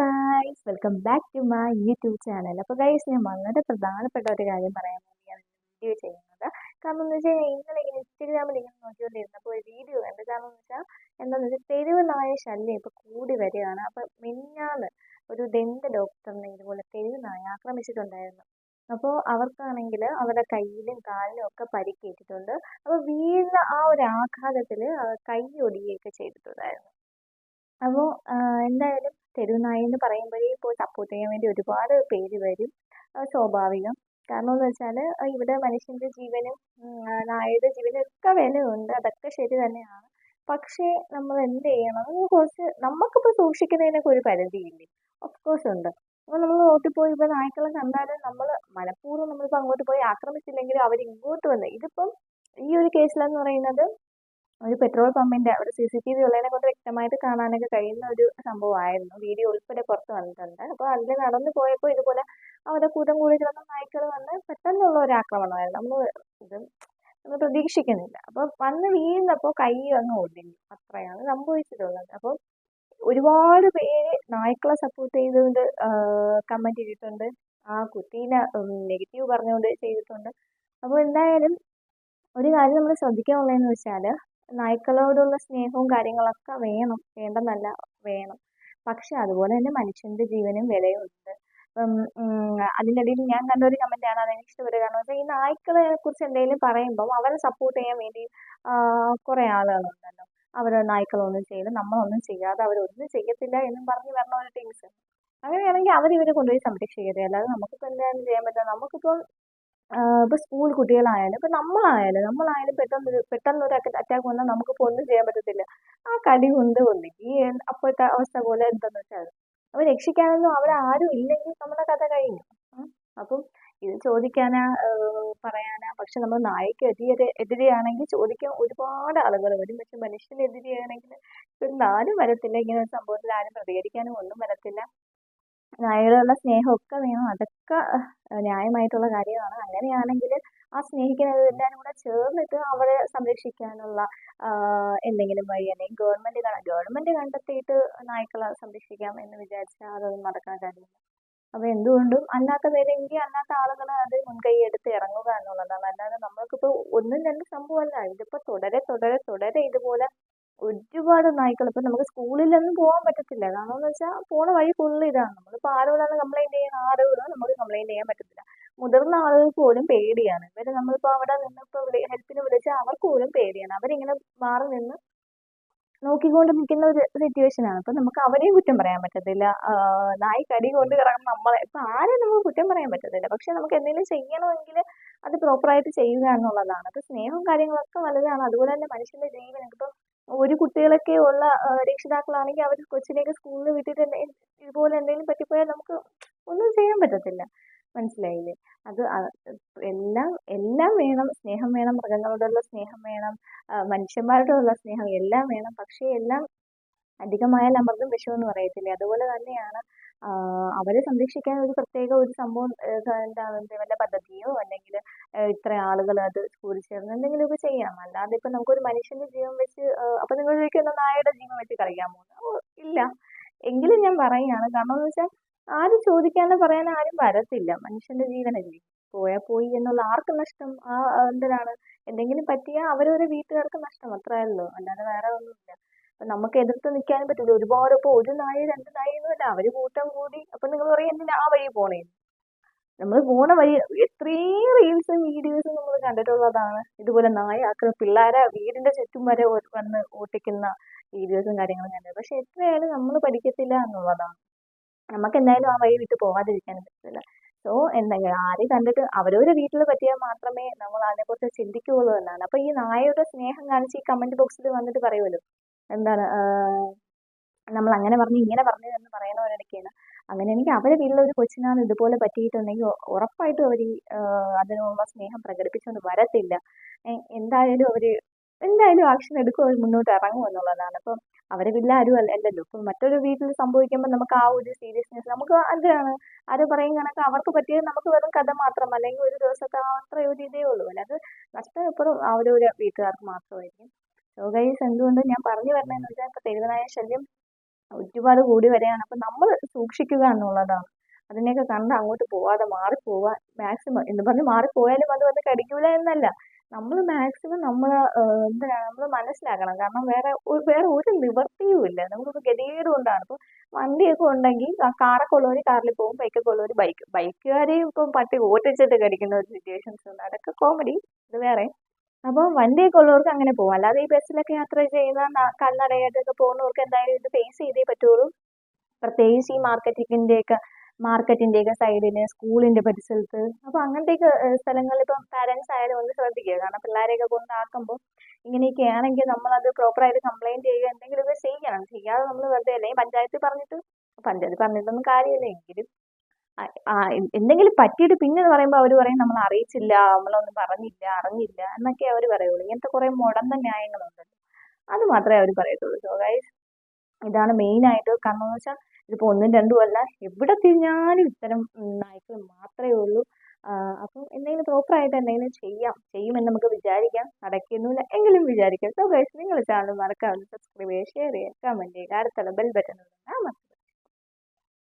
Guys welcome back to my YouTube channel അപ്പോൾ guys ഞാൻ വളരെ പ്രധാനപ്പെട്ട ഒരു കാര്യം പറയാൻ വേണ്ടിയാണ് വീഡിയോ ചെയ്യുന്നത്. കാരണം എന്ന് വെച്ചാൽ ഇന്നലെ ഇങ്ങനെ ഇൻസ്റ്റഗ്രാമിൽ ഇങ്ങനെ നോക്കിക്കൊണ്ടിരുന്നപ്പോൾ ഒരു വീഡിയോ കണ്ട്. കാരണം എന്ന് വെച്ചാൽ എന്താണെന്ന് വെച്ചാൽ തെരുവ് നായ ശല്യം ഇപ്പോൾ കൂടി വരികയാണ്. അപ്പോൾ മിന്നാന്ന് ഒരു ദന്ത ഡോക്ടറിനെ ഇതുപോലെ തെരുവ് നായ ആക്രമിച്ചിട്ടുണ്ടായിരുന്നു. അപ്പോൾ അവർക്കാണെങ്കിൽ അവരുടെ കയ്യിലും കാലിലും ഒക്കെ പരിക്കേറ്റിട്ടുണ്ട്. അപ്പോൾ വീഴുന്ന ആ ഒരു ആഘാതത്തിൽ കൈ ഒടിയുകയൊക്കെ ചെയ്തിട്ടുണ്ടായിരുന്നു. അപ്പോൾ എന്തായാലും തെരുവുനായ എന്ന് പറയുമ്പോഴേ ഇപ്പോൾ സപ്പോർട്ട് ചെയ്യാൻ വേണ്ടി ഒരുപാട് പേര് വരും. സ്വാഭാവികം. കാരണം എന്ന് വെച്ചാൽ ഇവിടെ മനുഷ്യന്റെ ജീവനും നായയുടെ ജീവനും ഒക്കെ വിലയുണ്ട്. അതൊക്കെ ശരി തന്നെയാണ്. പക്ഷേ നമ്മൾ എന്ത് ചെയ്യണം? കുറച്ച് നമുക്കിപ്പോൾ സൂക്ഷിക്കുന്നതിനൊക്കെ ഒരു പരിധിയില്ലേ? ഓഫ് കോഴ്സ് ഉണ്ട്. അപ്പോൾ നമ്മൾ റോട്ടിൽ പോയി ഇപ്പോൾ നായ്ക്കളെ കണ്ടാലും നമ്മൾ മനഃപൂർവം നമ്മളിപ്പോൾ അങ്ങോട്ട് പോയി ആക്രമിച്ചില്ലെങ്കിലും അവർ ഇങ്ങോട്ട് വന്ന് ഇതിപ്പം ഈ ഒരു കേസിലെന്ന് പറയുന്നത് ഒരു പെട്രോൾ പമ്പിന്റെ അവിടെ സി സി ടി വി ഉള്ളതിനെ കൊണ്ട് വ്യക്തമായിട്ട് കാണാനൊക്കെ കഴിയുന്ന ഒരു സംഭവമായിരുന്നു. വീഡിയോ ഉൾപ്പെടെ പുറത്ത് വന്നിട്ടുണ്ട്. അപ്പോൾ അതിൽ നടന്നു പോയപ്പോൾ ഇതുപോലെ അവരുടെ കൂട്ടം കൂടി കിടന്ന നായ്ക്കൾ വന്ന് പെട്ടെന്നുള്ള ഒരു ആക്രമണമായിരുന്നു. നമ്മൾ ഇത് നമ്മൾ പ്രതീക്ഷിക്കുന്നില്ല. അപ്പോൾ വന്ന് വീഴുന്നപ്പോൾ കൈ അങ്ങ് ഒടിഞ്ഞു. അത്രയാണ് സംഭവിച്ചിട്ടുള്ളത്. അപ്പോൾ ഒരുപാട് പേര് നായ്ക്കളെ സപ്പോർട്ട് ചെയ്തുകൊണ്ട് കമന്റ് ചെയ്തിട്ടുണ്ട്. ആ കുട്ടീനെ നെഗറ്റീവ് പറഞ്ഞുകൊണ്ട് ചെയ്തിട്ടുണ്ട്. അപ്പോൾ എന്തായാലും ഒരു കാര്യം നമ്മൾ ശ്രദ്ധിക്കാനുള്ളതെന്ന് വെച്ചാൽ നായ്ക്കളോടുള്ള സ്നേഹവും കാര്യങ്ങളൊക്കെ വേണം. വേണ്ടെന്നല്ല വേണം. പക്ഷെ അതുപോലെ തന്നെ മനുഷ്യന്റെ ജീവനും വിലയുണ്ട്. ഇപ്പം അതിനിടയിൽ ഞാൻ കണ്ട ഒരു കമന്റാണ് അതെനിക്ക് ഇഷ്ടപ്പെട്ടത് കാരണം വെച്ചാൽ ഈ നായ്ക്കളെ കുറിച്ച് എന്തെങ്കിലും പറയുമ്പോൾ അവരെ സപ്പോർട്ട് ചെയ്യാൻ വേണ്ടി കുറേ ആളുകളുണ്ടല്ലോ. അവർ നായ്ക്കളൊന്നും ചെയ്യില്ല നമ്മളൊന്നും ചെയ്യാതെ അവരൊന്നും ചെയ്യത്തില്ല എന്നും പറഞ്ഞ് വരണ ഒരു ടീംസ് അങ്ങനെയാണെങ്കിൽ അവർ ഇവരെ കൊണ്ടുപോയി സംരക്ഷിക്കരുത് അല്ലാതെ നമുക്കിപ്പോൾ എന്തായാലും ചെയ്യാൻ പറ്റില്ല നമുക്കിപ്പോൾ ഇപ്പോൾ സ്കൂൾ കുട്ടികളായാലും ഇപ്പൊ നമ്മളായാലും നമ്മളായാലും പെട്ടെന്ന് പെട്ടെന്ന് ഒരു അറ്റാക്ക് വന്നാൽ നമുക്കിപ്പോൾ ഒന്നും ചെയ്യാൻ പറ്റത്തില്ല. ആ കടി കൊണ്ട് ഒന്നുകിൽ അപ്പോഴത്തെ അവസ്ഥ പോലെ എന്താന്ന് വെച്ചാൽ അവർ രക്ഷിക്കാനൊന്നും അവിടെ ആരും ഇല്ലെങ്കിൽ നമ്മുടെ കഥ കഴിഞ്ഞു. അപ്പം ഇത് ചോദിക്കാനാ പറയാനാ പക്ഷെ നമ്മൾ നായക്ക് എതിരെ എതിരെയാണെങ്കിൽ ചോദിക്കാൻ ഒരുപാട് ആളുകൾ വരും. പക്ഷെ മനുഷ്യനെതിരെയാണെങ്കിൽ ഇപ്പം ആരും വരത്തില്ല. ഇങ്ങനെ ഒരു സംഭവത്തിൽ ആരും പ്രതികരിക്കാനും ഒന്നും വരത്തില്ല. നായകളോടുള്ള സ്നേഹമൊക്കെ വേണം. അതൊക്കെ ന്യായമായിട്ടുള്ള കാര്യമാണ് അങ്ങനെയാണെങ്കിൽ ആ സ്നേഹിക്കുന്നത് എല്ലാവരും കൂടെ ചേർന്നിട്ട് അവരെ സംരക്ഷിക്കാനുള്ള എന്തെങ്കിലും വഴി അല്ലെങ്കിൽ ഗവൺമെന്റ് ഗവൺമെന്റ് കണ്ടെത്തിയിട്ട് നായ്ക്കളെ സംരക്ഷിക്കാം എന്ന് വിചാരിച്ചാൽ അതൊന്നും നടക്കാൻ കാര്യമില്ല അപ്പൊ എന്തുകൊണ്ടും അല്ലാത്ത പേരെങ്കിൽ അല്ലാത്ത ആളുകൾ അത് മുൻകൈ എടുത്ത് ഇറങ്ങുക എന്നുള്ളതാണ്. അല്ലാതെ നമ്മൾക്കിപ്പോ ഒന്നും രണ്ടും സംഭവമല്ല. ഇതിപ്പോ തുടരെ തുടരെ തുടരെ ഇതുപോലെ ഒരുപാട് നായ്ക്കൾ ഇപ്പം നമുക്ക് സ്കൂളിലൊന്നും പോകാൻ പറ്റത്തില്ല. കാരണം വെച്ചാൽ പോണ വഴി ഫുള്ള് ഇതാണ്. നമ്മളിപ്പോൾ ആരോടാണ് കംപ്ലൈന്റ് ചെയ്യാൻ ആരോടും നമുക്ക് കംപ്ലൈന്റ് ചെയ്യാൻ പറ്റത്തില്ല. മുതിർന്ന ആളുകൾ പോലും പേടിയാണ്. ഇവർ നമ്മളിപ്പോൾ അവിടെ നിന്നിപ്പോൾ ഹെൽപ്പിന് വിളിച്ചാൽ അവർക്ക് പോലും പേടിയാണ്. അവരിങ്ങനെ മാറി നിന്ന് നോക്കിക്കൊണ്ട് നിൽക്കുന്ന ഒരു സിറ്റുവേഷനാണ് അപ്പം നമുക്ക് അവരെയും കുറ്റം പറയാൻ പറ്റത്തില്ല. നായി കടി കൊണ്ട് കിടക്കുന്ന നമ്മളെ. ഇപ്പം ആരെയും നമുക്ക് കുറ്റം പറയാൻ പറ്റത്തില്ല. പക്ഷെ നമുക്ക് എന്തെങ്കിലും ചെയ്യണമെങ്കിൽ അത് പ്രോപ്പറായിട്ട് ചെയ്യുക എന്നുള്ളതാണ്. അപ്പം സ്നേഹവും കാര്യങ്ങളൊക്കെ വലുതാണ്. അതുപോലെ തന്നെ മനുഷ്യന്റെ ജീവൻ. ഇപ്പം ഒരു കുട്ടികളൊക്കെ ഉള്ള രക്ഷിതാക്കളാണെങ്കിൽ അവർ കൊച്ചിനെയൊക്കെ സ്കൂളിൽ വിട്ടിട്ട് ഇതുപോലെ എന്തെങ്കിലും പറ്റിപ്പോയാൽ നമുക്ക് ഒന്നും ചെയ്യാൻ പറ്റത്തില്ല. മനസ്സിലായില്ലേ? അത് എല്ലാം എല്ലാം വേണം. സ്നേഹം വേണം. മൃഗങ്ങളോടുള്ള സ്നേഹം വേണം. മനുഷ്യന്മാരോടുള്ള സ്നേഹം എല്ലാം വേണം. പക്ഷേ എല്ലാം അധികമായാൽ അമൃതും വിഷമെന്ന് പറയത്തില്ലേ? അതുപോലെ തന്നെയാണ് അവരെ സംരക്ഷിക്കാൻ ഒരു പ്രത്യേക ഒരു സംഭവം എന്താണ് വല്ല പദ്ധതിയോ അല്ലെങ്കിൽ ഇത്ര ആളുകൾ അത് കൂടി ചേർന്ന് എന്തെങ്കിലും ഒക്കെ ചെയ്യാം അല്ലാതെ ഇപ്പം നമുക്കൊരു മനുഷ്യന്റെ ജീവൻ വെച്ച് അപ്പം നിങ്ങൾ ചോദിക്കുന്ന നായയുടെ ജീവൻ വെച്ച് കളിക്കാൻ പോകുന്നു ഇല്ല. എങ്കിലും ഞാൻ പറയുകയാണ്. കാരണം എന്ന് വെച്ചാൽ ആരും ചോദിക്കാതെ പറയാൻ ആരും വരത്തില്ല. മനുഷ്യന്റെ ജീവനല്ലേ. പോയാൽ പോയി എന്നുള്ള ആർക്ക് നഷ്ടം ആ എന്തിനാണ്? എന്തെങ്കിലും പറ്റിയാൽ അവരവരെ വീട്ടുകാർക്ക് നഷ്ടം. അത്രയല്ലോ അല്ലാതെ വേറെ ഒന്നുമില്ല. നമുക്ക് എതിർത്ത് നിൽക്കാനും പറ്റില്ല ഒരുപാട് ഇപ്പൊ ഒരു നായ രണ്ട് നായ ഒന്നുമില്ല അവർ കൂട്ടം കൂടി. അപ്പൊ നിങ്ങൾ പറയും എന്തിനാ ആ വഴി പോണേ? നമ്മൾ പോണ വഴി എത്രയും റീൽസും വീഡിയോസും നമ്മൾ കണ്ടിട്ടുള്ളതാണ് ഇതുപോലെ നായ ആക്കുന്ന പിള്ളേരെ വീടിന്റെ ചുറ്റും വരെ വന്ന് ഓട്ടിക്കുന്ന വീഡിയോസും കാര്യങ്ങളും കണ്ടത്. പക്ഷെ എത്രയായാലും നമ്മൾ പഠിക്കത്തില്ല എന്നുള്ളതാണ്. നമുക്ക് എന്തായാലും ആ വഴി വിട്ട് പോകാതിരിക്കാനും പറ്റില്ല സോ എന്തെങ്കിലും ആരെയും കണ്ടിട്ട് അവരവരെ വീട്ടിൽ പറ്റിയാൽ മാത്രമേ നമ്മൾ അതിനെക്കുറിച്ച് ചിന്തിക്കുകയുള്ളൂ എന്നാണ്. അപ്പൊ ഈ നായയുടെ സ്നേഹം കാണിച്ച് ഈ കമന്റ് ബോക്സിൽ വന്നിട്ട് പറയുമല്ലോ. എന്താണ് നമ്മൾ അങ്ങനെ പറഞ്ഞു ഇങ്ങനെ പറഞ്ഞു എന്ന് പറയുന്നവരിടയ്ക്കാണ് അങ്ങനെയാണെങ്കിൽ അവരുടെ വീട്ടിലൊരു കൊച്ചിനാണ് ഇതുപോലെ പറ്റിയിട്ടുണ്ടെങ്കിൽ ഉറപ്പായിട്ടും അവർ അതിനുള്ള സ്നേഹം പ്രകടിപ്പിച്ചുകൊണ്ട് വരത്തില്ല. എന്തായാലും അവർ എന്തായാലും ആക്ഷൻ എടുക്കും അവർ മുന്നോട്ട് ഇറങ്ങും എന്നുള്ളതാണ്. അപ്പം അവരെ വീട്ടിൽ ആരും അല്ലല്ലോ. ഇപ്പം മറ്റൊരു വീട്ടിൽ സംഭവിക്കുമ്പോൾ നമുക്ക് ആ ഒരു സീരിയസ്നെസ് നമുക്ക് എന്താണ് ആര് പറയും കണക്ക്. അവർക്ക് പറ്റിയത് നമുക്ക് വെറും കഥ മാത്രം. അല്ലെങ്കിൽ ഒരു ദിവസത്തെ അത്ര ഒരു ഇതേ ഉള്ളൂ. അല്ലാതെ നഷ്ടം എപ്പോഴും ഒരു വീട്ടുകാർക്ക് മാത്രമായിരിക്കും. സോ ഗൈസ് എന്തുകൊണ്ട് ഞാൻ പറഞ്ഞു വരണമെന്ന് വെച്ചാൽ ഇപ്പോൾ തെരുവനായ ശല്യം ഒരുപാട് കൂടി വരികയാണ്. അപ്പം നമ്മൾ സൂക്ഷിക്കുക എന്നുള്ളതാണ്. അതിനെയൊക്കെ കണ്ട് അങ്ങോട്ട് പോവാതെ മാറിപ്പോവുക മാക്സിമം എന്ന് പറഞ്ഞ് മാറിപ്പോയാലും അത് വന്ന് കടിക്കൂല എന്നല്ല. നമ്മൾ മാക്സിമം നമ്മൾ എന്താണ് നമ്മൾ മനസ്സിലാക്കണം. കാരണം വേറെ വേറെ ഒരു നിവൃത്തിയും ഇല്ല. നമുക്കിപ്പോൾ ഗതികേട് കൊണ്ടാണ്. ഇപ്പോൾ വണ്ടിയൊക്കെ ഉണ്ടെങ്കിൽ കാറൊക്കെ ഉള്ളവർ കാറിൽ പോകും ബൈക്കൊക്കെ ഉള്ളവർ ബൈക്ക് ബൈക്കുകാരെയും ഇപ്പം പട്ടി ഓട്ടിച്ചിട്ട് കടിക്കുന്ന ഒരു സിറ്റുവേഷൻസ് ഉണ്ട്. അതൊക്കെ കോമഡി ഇത് വേറെ. അപ്പോൾ വണ്ടിയൊക്കെ ഉള്ളവർക്ക് അങ്ങനെ പോകും അല്ലാതെ ഈ ബസ്സിലൊക്കെ യാത്ര ചെയ്യുന്ന കാൽനടയായിട്ടൊക്കെ പോകുന്നവർക്ക് എന്തായാലും ഇത് ഫേസ് ചെയ്തേ പറ്റുള്ളൂ. പ്രത്യേകിച്ച് ഈ മാർക്കറ്റിങ്ങിന്റെയൊക്കെ മാർക്കറ്റിന്റെയൊക്കെ സൈഡിന് സ്കൂളിന്റെ പരിസരത്ത്. അപ്പോൾ അങ്ങനത്തെയൊക്കെ സ്ഥലങ്ങളിൽ ഇപ്പം പാരൻസ് ആയാലും ഒന്ന് ശ്രദ്ധിക്കുക. കാരണം പിള്ളേരെയൊക്കെ കൊണ്ടാക്കുമ്പോൾ ഇങ്ങനെയൊക്കെ ആണെങ്കിൽ നമ്മളത് പ്രോപ്പറായിട്ട് കംപ്ലയിന്റ് ചെയ്യുക എന്തെങ്കിലുമൊക്കെ ചെയ്യണം. ചെയ്യാതെ നമ്മൾ വെറുതെ അല്ലെങ്കിൽ പഞ്ചായത്തിൽ പറഞ്ഞിട്ട് പഞ്ചായത്തിൽ പറഞ്ഞിട്ടൊന്നും കാര്യമില്ല. എങ്കിലും ആ- എന്തെങ്കിലും പറ്റിയിട്ട് പിന്നെ പറയുമ്പോൾ അവർ പറയും നമ്മൾ അറിയിച്ചില്ല നമ്മളൊന്നും പറഞ്ഞില്ല അറിഞ്ഞില്ല എന്നൊക്കെ അവർ പറയുള്ളൂ. ഇങ്ങനത്തെ കുറേ മുടന്ത ന്യായങ്ങളുണ്ട്. അത് മാത്രമേ അവർ പറയത്തുള്ളൂ. സോ ഗൈസ് ഇതാണ് മെയിൻ ആയിട്ട് കാരണം എന്ന് വെച്ചാൽ ഇതിപ്പോൾ ഒന്നും രണ്ടും അല്ല. എവിടെ തിരിഞ്ഞാലും ഇത്തരം നായ്ക്കൾ മാത്രമേ ഉള്ളൂ. അപ്പം എന്തെങ്കിലും പ്രോപ്പറായിട്ട് എന്തെങ്കിലും ചെയ്യാം. ചെയ്യുമെന്ന് നമുക്ക് വിചാരിക്കാം. നടക്കുന്നില്ല എങ്കിലും വിചാരിക്കാം. സോ ഗൈസ് നിങ്ങൾ ചാനൽ മറക്കാതെ സബ്സ്ക്രൈബ് ചെയ്യുക ഷെയർ ചെയ്യുക കമന്റ് ചെയ്യുക. അടുത്തുള്ള ബെൽ ബട്ടൺ